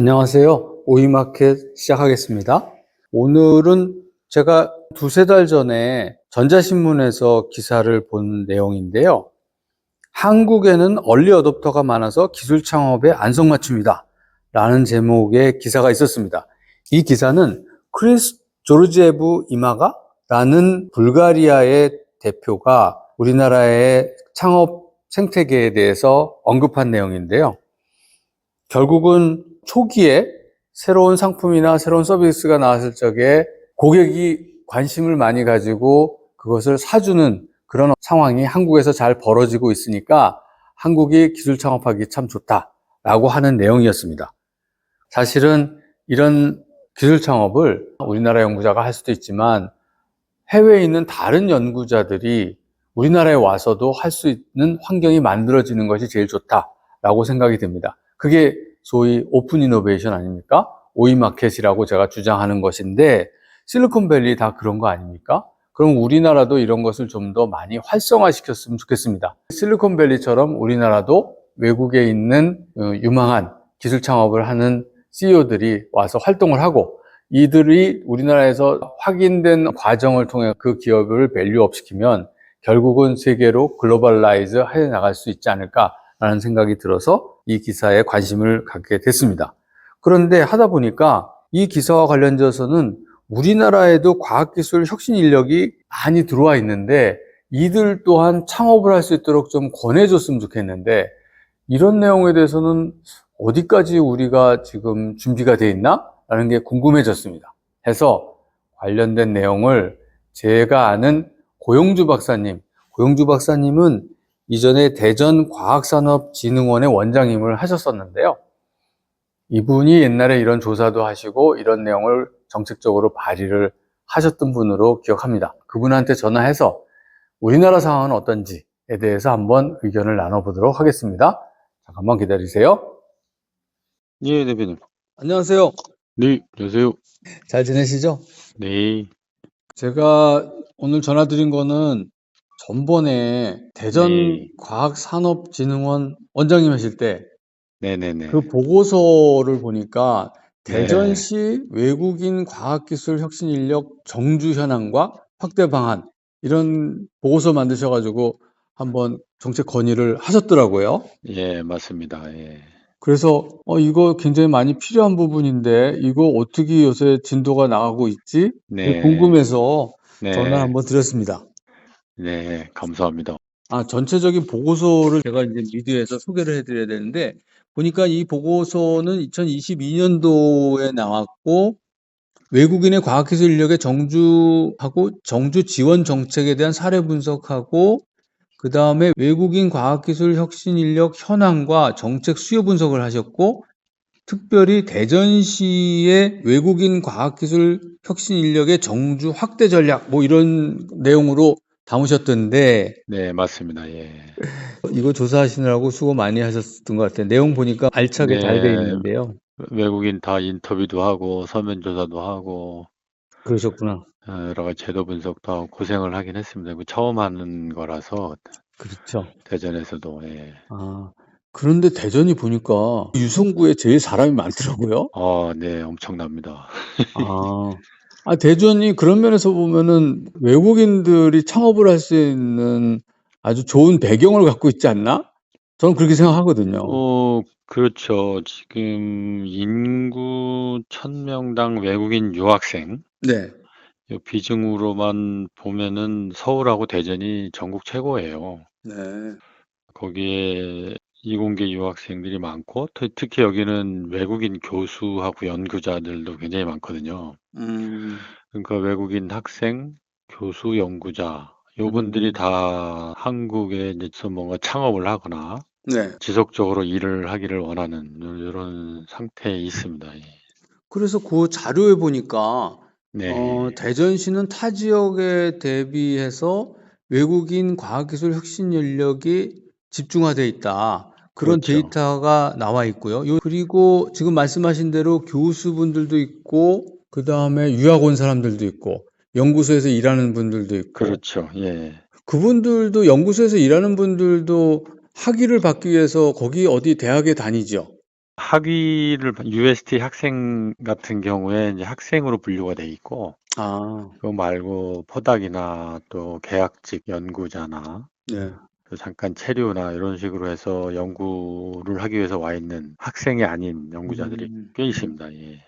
안녕하세요. 오이마켓 시작하겠습니다. 오늘은 제가 두세 달 전에 전자신문에서 기사를 본 내용인데요. 한국에는 얼리 어답터가 많아서 기술 창업에 안성맞춤이다. 라는 제목의 기사가 있었습니다. 이 기사는 크리스 조르제브 이마가 라는 불가리아의 대표가 우리나라의 창업 생태계에 대해서 언급한 내용인데요. 결국은 초기에 새로운 상품이나 새로운 서비스가 나왔을 적에 고객이 관심을 많이 가지고 그것을 사주는 그런 상황이 한국에서 잘 벌어지고 있으니까 한국이 기술 창업하기 참 좋다라고 하는 내용이었습니다. 사실은 이런 기술 창업을 우리나라 연구자가 할 수도 있지만 해외에 있는 다른 연구자들이 우리나라에 와서도 할 수 있는 환경이 만들어지는 것이 제일 좋다라고 생각이 듭니다. 그게 소위 오픈 이노베이션 아닙니까? 오이마켓이라고 제가 주장하는 것인데 실리콘밸리 다 그런 거 아닙니까? 그럼 우리나라도 이런 것을 좀 더 많이 활성화시켰으면 좋겠습니다. 실리콘밸리처럼 우리나라도 외국에 있는 어, 유망한 기술 창업을 하는 CEO들이 와서 활동을 하고 이들이 우리나라에서 확인된 과정을 통해 그 기업을 밸류업 시키면 결국은 세계로 글로벌라이즈 해 나갈 수 있지 않을까 라는 생각이 들어서 이 기사에 관심을 갖게 됐습니다. 그런데 하다 보니까 이 기사와 관련돼서는 우리나라에도 과학기술 혁신 인력이 많이 들어와 있는데 이들 또한 창업을 할 수 있도록 좀 권해줬으면 좋겠는데 이런 내용에 대해서는 어디까지 우리가 지금 준비가 돼 있나? 라는 게 궁금해졌습니다. 해서 관련된 내용을 제가 아는 고용주 박사님, 고용주 박사님은 이전에 대전과학산업진흥원의 원장님을 하셨었는데요. 이분이 옛날에 이런 조사도 하시고 이런 내용을 정책적으로 발의를 하셨던 분으로 기억합니다. 그분한테 전화해서 우리나라 상황은 어떤지에 대해서 한번 의견을 나눠보도록 하겠습니다. 잠깐만 기다리세요. 예, 대표님. 안녕하세요. 네, 안녕하세요. 잘 지내시죠? 네, 제가 오늘 전화 드린 거는 전번에 대전 네. 과학산업진흥원 원장님 하실 때 네네네. 그 보고서를 보니까 네. 대전시 외국인 과학기술 혁신 인력 정주 현황과 확대 방안 이런 보고서 만드셔가지고 한번 정책 건의를 하셨더라고요. 예, 맞습니다. 예. 그래서 어, 이거 굉장히 많이 필요한 부분인데 이거 어떻게 요새 진도가 나가고 있지? 네. 궁금해서 네. 전화 한번 드렸습니다. 네, 감사합니다. 아, 전체적인 보고서를 제가 이제 미디어에서 소개를 해드려야 되는데, 보니까 이 보고서는 2022년도에 나왔고, 외국인의 과학기술 인력의 정주하고 정주 지원 정책에 대한 사례 분석하고, 그 다음에 외국인 과학기술 혁신 인력 현황과 정책 수요 분석을 하셨고, 특별히 대전시의 외국인 과학기술 혁신 인력의 정주 확대 전략, 뭐 이런 내용으로 담으셨던데, 네, 맞습니다. 예. 이거 조사하시느라고 수고 많이 하셨던 것 같아요. 내용 보니까 알차게 잘 돼 네. 있는데요. 외국인 다 인터뷰도 하고 서면 조사도 하고 그러셨구나. 어, 여러 가지 제도 분석도 하고 고생을 하긴 했습니다. 그 처음 하는 거라서 그렇죠. 대전에서도 예. 아, 그런데 대전이 보니까 유성구에 제일 사람이 많더라고요. 어, 네, 엄청납니다. 아, 아, 대전이 그런 면에서 보면은 외국인들이 창업을 할 수 있는 아주 좋은 배경을 갖고 있지 않나? 저는 그렇게 생각하거든요. 어, 그렇죠. 지금 인구 1000명당 외국인 유학생 네. 이 비중으로만 보면은 서울하고 대전이 전국 최고예요. 네. 거기에 이공계 유학생들이 많고 트- 특히 여기는 외국인 교수하고 연구자들도 굉장히 많거든요. 음, 그러니까 외국인 학생, 교수, 연구자 요분들이 음. 다 한국에 이제 뭔가 창업을 하거나 네. 지속적으로 일을 하기를 원하는 이런 상태에 있습니다. 예. 그래서 그 자료에 보니까 네. 어, 대전시는 타 지역에 대비해서 외국인 과학기술 혁신 인력이 집중화돼 있다. 그런 그렇죠. 데이터가 나와 있고요. 요- 그리고 지금 말씀하신 대로 교수분들도 있고, 그 다음에 유학 온 사람들도 있고, 연구소에서 일하는 분들도 있고, 그렇죠. 예. 그분들도 연구소에서 일하는 분들도 학위를 받기 위해서 거기 어디 대학에 다니죠. 학위를 UST 학생 같은 경우에 이제 학생으로 분류가 돼 있고 아, 그거 말고 포닥이나 또 계약직 연구자나 네. 또 잠깐 체류나 이런 식으로 해서 연구를 하기 위해서 와 있는 학생이 아닌 연구자들이 음. 꽤 있습니다. 예.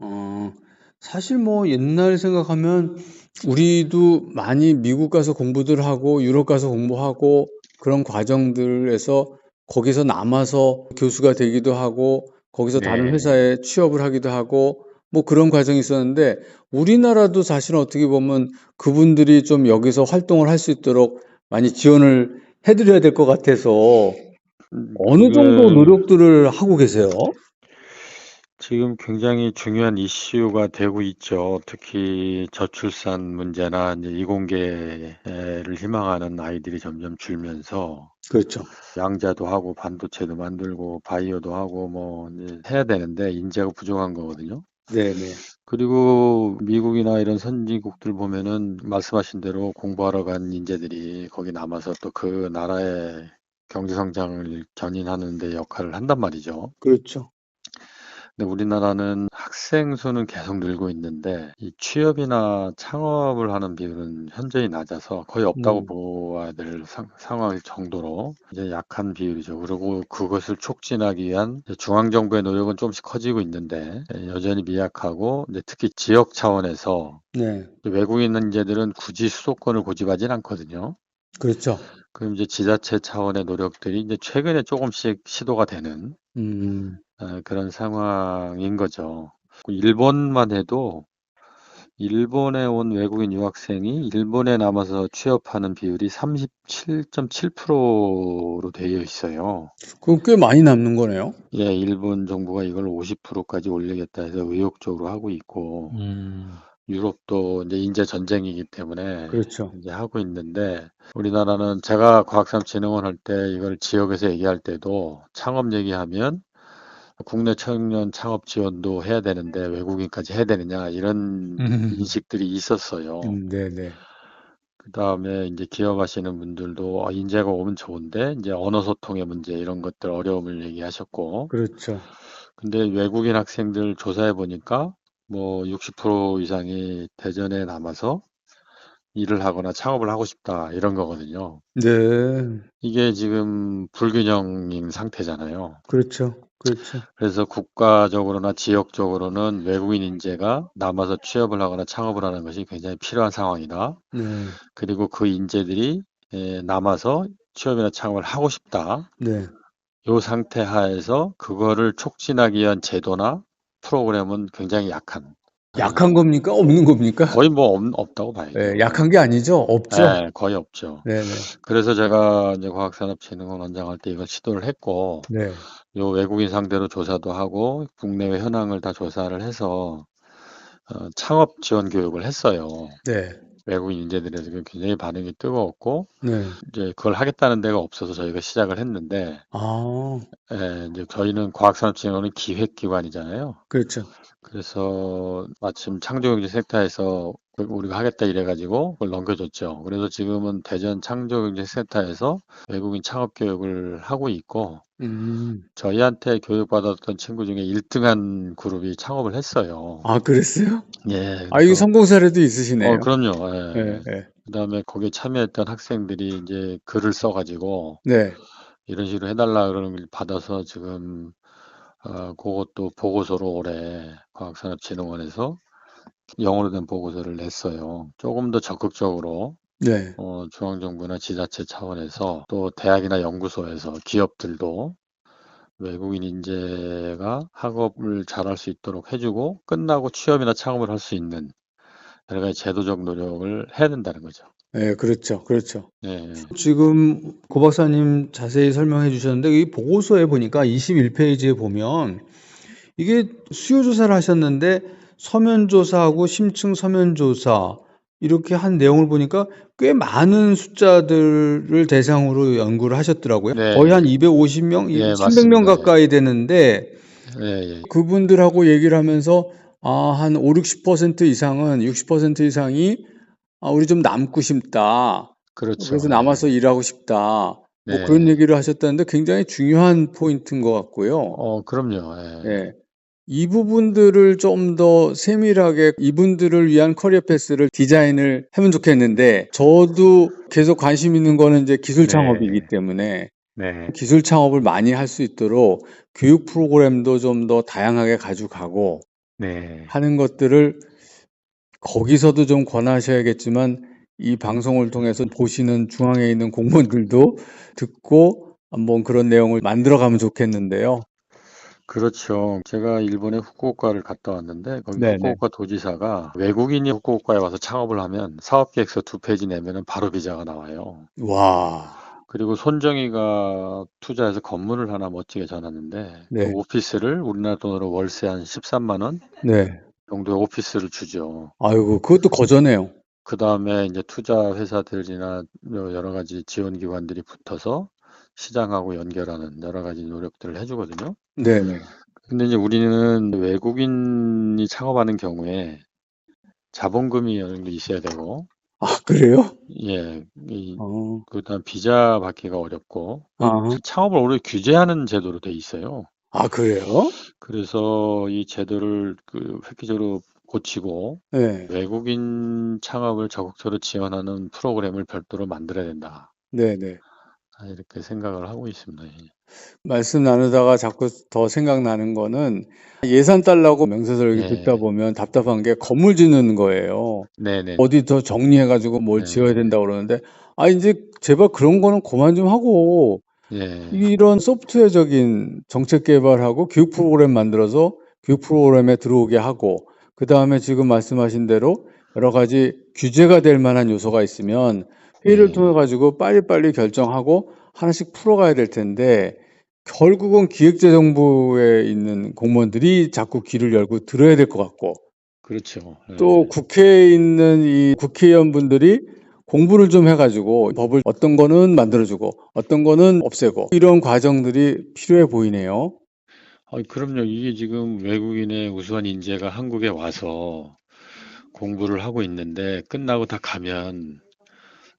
어, 사실 뭐 옛날 생각하면 우리도 많이 미국 가서 공부들 하고 유럽 가서 공부하고 그런 과정들에서 거기서 남아서 교수가 되기도 하고 거기서 다른 네. 회사에 취업을 하기도 하고 뭐 그런 과정이 있었는데 우리나라도 사실 어떻게 보면 그분들이 좀 여기서 활동을 할 수 있도록 많이 지원을 해드려야 될 것 같아서 어느 정도 지금- 노력들을 하고 계세요? 지금 굉장히 중요한 이슈가 되고 있죠. 특히 저출산 문제나 이제 이공계를 희망하는 아이들이 점점 줄면서 그렇죠. 양자도 하고 반도체도 만들고 바이오도 하고 뭐 이제 해야 되는데 인재가 부족한 거거든요. 네네. 그리고 미국이나 이런 선진국들 보면은 말씀하신 대로 공부하러 간 인재들이 거기 남아서 또 그 나라의 경제 성장을 견인하는 데 역할을 한단 말이죠. 그렇죠. 근데 우리나라는 학생 수는 계속 늘고 있는데 이 취업이나 창업을 하는 비율은 현저히 낮아서 거의 없다고 음. 보아야 될 상, 상황일 정도로 이제 약한 비율이죠. 그리고 그것을 촉진하기 위한 이제 중앙 정부의 노력은 조금씩 커지고 있는데 예, 여전히 미약하고 특히 지역 차원에서 네. 외국인 인재들은 굳이 수도권을 고집하진 않거든요. 그렇죠. 그럼 이제 지자체 차원의 노력들이 이제 최근에 조금씩 시도가 되는 음. 어, 그런 상황인 거죠. 일본만 해도 일본에 온 외국인 유학생이 일본에 남아서 취업하는 비율이 37.7%로 되어 있어요. 그럼 꽤 많이 남는 거네요. 예, 일본 정부가 이걸 50%까지 올리겠다 해서 의욕적으로 하고 있고, 음. 유럽도 이제 인재 전쟁이기 때문에 그렇죠. 이제 하고 있는데, 우리나라는 제가 과학산업진흥원 할 때 이걸 지역에서 얘기할 때도 창업 얘기하면 국내 청년 창업 지원도 해야 되는데 외국인까지 해야 되느냐 이런 음. 인식들이 있었어요. 음, 네네. 그 다음에 이제 기업하시는 분들도 어, 인재가 오면 좋은데 이제 언어 소통의 문제 이런 것들 어려움을 얘기하셨고, 그렇죠. 근데 외국인 학생들 조사해 보니까 뭐 60% 이상이 대전에 남아서 일을 하거나 창업을 하고 싶다 이런 거거든요. 네. 이게 지금 불균형인 상태잖아요. 그렇죠. 그렇죠. 그래서 국가적으로나 지역적으로는 외국인 인재가 남아서 취업을 하거나 창업을 하는 것이 굉장히 필요한 상황이다. 네. 그리고 그 인재들이 에, 남아서 취업이나 창업을 하고 싶다. 네. 요 상태 하에서 그거를 촉진하기 위한 제도나 프로그램은 굉장히 약한. 약한 겁니까? 없는 겁니까? 거의 뭐 없, 없다고 봐야죠. 네, 약한 게 아니죠. 없죠. 네, 거의 없죠. 네네. 그래서 제가 이제 과학산업진흥원 원장할 때 이걸 시도를 했고, 네. 요 외국인 상대로 조사도 하고 국내외 현황을 다 조사를 해서 어, 창업 지원 교육을 했어요. 네. 외국인 인재들에서 굉장히 반응이 뜨거웠고 네. 이제 그걸 하겠다는 데가 없어서 저희가 시작을 했는데 아, 예, 이제 저희는 과학산업진흥원은 기획기관이잖아요. 그렇죠. 그래서 마침 창조경제센터에서 우리가 하겠다 이래가지고 그걸 넘겨줬죠. 그래서 지금은 대전 창조경제센터에서 외국인 창업 교육을 하고 있고 음. 저희한테 교육받았던 친구 중에 1등한 그룹이 창업을 했어요. 아, 그랬어요? 예. 아, 이거 성공 사례도 있으시네요. 어, 그럼요. 예. 네, 네. 그다음에 거기에 참여했던 학생들이 이제 글을 써가지고 네. 이런 식으로 해달라 그러는 걸 받아서 지금 어, 그것도 보고서로 올해 과학산업진흥원에서 영어로 된 보고서를 냈어요. 조금 더 적극적으로 네. 어, 중앙정부나 지자체 차원에서 또 대학이나 연구소에서 기업들도 외국인 인재가 학업을 잘할 수 있도록 해주고 끝나고 취업이나 창업을 할 수 있는 여러 가지 제도적 노력을 해야 된다는 거죠. 네, 그렇죠. 그렇죠. 예, 지금 고 박사님 자세히 설명해 주셨는데 이 보고서에 보니까 21페이지에 보면 이게 수요 조사를 하셨는데 서면 조사하고 심층 서면 조사 이렇게 한 내용을 보니까 꽤 많은 숫자들을 대상으로 연구를 하셨더라고요. 네. 거의 한 250명, 네, 300명 맞습니다. 가까이 되는데 예, 예. 그분들하고 얘기를 하면서 아, 한 5, 60% 이상은 60% 이상이 아, 우리 좀 남고 싶다. 그렇죠. 그래서 남아서 일하고 싶다. 뭐 네. 그런 얘기를 하셨다는데 굉장히 중요한 포인트인 것 같고요. 어, 그럼요. 예. 예. 이 부분들을 좀 더 세밀하게 이분들을 위한 커리어 패스를 디자인을 하면 좋겠는데 저도 계속 관심 있는 거는 이제 기술 네. 창업이기 때문에 네. 기술 창업을 많이 할 수 있도록 교육 프로그램도 좀 더 다양하게 가져가고 네. 하는 것들을 거기서도 좀 권하셔야겠지만 이 방송을 통해서 보시는 중앙에 있는 공무원들도 듣고 한번 그런 내용을 만들어 가면 좋겠는데요. 그렇죠. 제가 일본의 후쿠오카를 갔다 왔는데 거기 네네. 후쿠오카 도지사가 외국인이 후쿠오카에 와서 창업을 하면 사업 계획서 두 페이지 내면은 바로 비자가 나와요. 와. 그리고 손정희가 투자해서 건물을 하나 멋지게 지어놨는데 네. 그 오피스를 우리나라 돈으로 월세 한 13만 원 네. 정도의 오피스를 주죠. 아이고, 그것도 거저네요. 그 다음에 이제 투자 회사들이나 여러 가지 지원 기관들이 붙어서 시장하고 연결하는 여러 가지 노력들을 해주거든요. 네네. 근데 이제 우리는 외국인이 창업하는 경우에 자본금이 어느 정도 있어야 되고, 아, 그래요? 예, 이, 어, 그다음 비자 받기가 어렵고, 아, 창업을 오히려 규제하는 제도로 돼 있어요. 아, 그래요? 그래서 이 제도를 그 획기적으로 고치고 네. 외국인 창업을 적극적으로 지원하는 프로그램을 별도로 만들어야 된다. 네네. 아, 이렇게 생각을 하고 있습니다. 예. 말씀 나누다가 자꾸 더 생각나는 거는 예산 달라고 명세서 이렇게 네. 듣다 보면 답답한 게 건물 짓는 거예요. 네네. 어디 더 정리해가지고 뭘 네. 지어야 된다고 그러는데, 아, 이제 제발 그런 거는 그만 좀 하고, 예. 이런 소프트웨어적인 정책 개발하고 교육 프로그램 만들어서 교육 프로그램에 들어오게 하고, 그 다음에 지금 말씀하신 대로 여러 가지 규제가 될 만한 요소가 있으면 회의를 네. 통해 가지고 빨리빨리 결정하고 하나씩 풀어가야 될 텐데, 결국은 기획재정부에 있는 공무원들이 자꾸 귀를 열고 들어야 될 것 같고, 그렇죠. 예. 또 국회에 있는 이 국회의원분들이 공부를 좀 해가지고 법을 어떤 거는 만들어주고 어떤 거는 없애고 이런 과정들이 필요해 보이네요. 아, 그럼요. 이게 지금 외국인의 우수한 인재가 한국에 와서 공부를 하고 있는데 끝나고 다 가면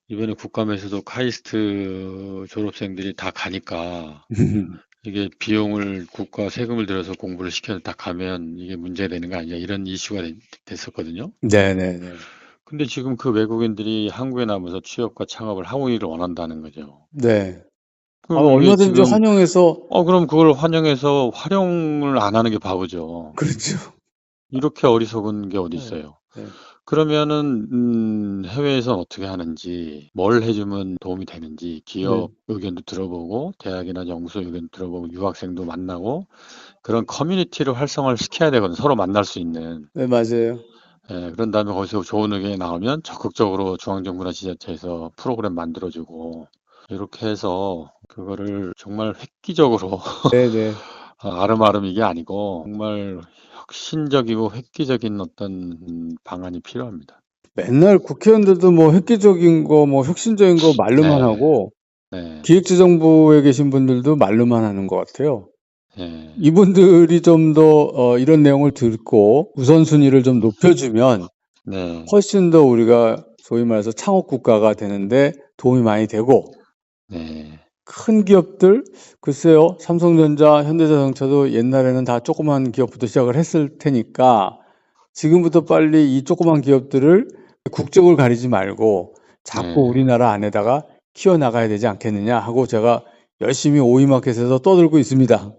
이번에 국감에서도 카이스트 졸업생들이 다 가니까 이게 비용을 국가 세금을 들여서 공부를 시켜서 다 가면 이게 문제가 되는 거 아니냐 이런 이슈가 되- 됐었거든요. 네네네. 근데 지금 그 외국인들이 한국에 남아서 취업과 창업을 하기를 원한다는 거죠. 네. 아, 그럼 이게 얼마든지 지금 환영해서 어 그럼 그걸 환영해서 활용을 안 하는 게 바보죠. 그렇죠. 이렇게 어리석은 게 어디 네. 있어요. 네. 그러면은 음, 해외에선 어떻게 하는지, 뭘 해주면 도움이 되는지, 기업 네. 의견도 들어보고, 대학이나 연구소 의견도 들어보고, 유학생도 만나고, 그런 커뮤니티를 활성화를 시켜야 되거든. 서로 만날 수 있는. 네, 맞아요. 예, 그런 다음에 거기서 좋은 의견이 나오면 적극적으로 중앙정부나 지자체에서 프로그램 만들어주고, 이렇게 해서 그거를 정말 획기적으로 네네. 아, 아름아름 이게 아니고 정말 혁신적이고 획기적인 어떤 방안이 필요합니다. 맨날 국회의원들도 뭐 획기적인 거, 뭐 혁신적인 거 말로만 네. 하고 네, 기획재정부에 계신 분들도 말로만 하는 것 같아요. 예, 이분들이 좀더 이런 내용을 듣고 우선순위를 좀 높여주면 네, 훨씬 더 우리가 소위 말해서 창업 국가가 되는데 도움이 많이 되고 네, 큰 기업들 글쎄요 삼성전자, 현대자동차도 옛날에는 다 조그만 기업부터 시작을 했을 테니까 지금부터 빨리 이 조그만 기업들을 국적을 가리지 말고 자꾸 네. 우리나라 안에다가 키워 나가야 되지 않겠느냐 하고 제가 열심히 오이마켓에서 떠들고 있습니다.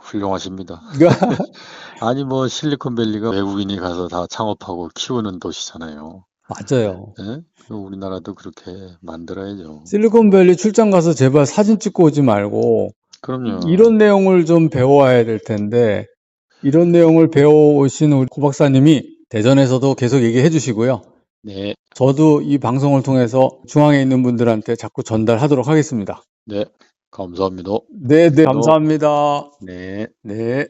훌륭하십니다. 아니 뭐 실리콘밸리가 외국인이 가서 다 창업하고 키우는 도시잖아요. 맞아요. 예? 그럼 우리나라도 그렇게 만들어야죠. 실리콘밸리 출장 가서 제발 사진 찍고 오지 말고 그럼요. 이런 내용을 좀 배워와야 될 텐데 이런 내용을 배워오신 우리 고 박사님이 대전에서도 계속 얘기해 주시고요. 네, 저도 이 방송을 통해서 중앙에 있는 분들한테 자꾸 전달하도록 하겠습니다. 네, 감사합니다. 네, 네, 감사합니다. 네. 네.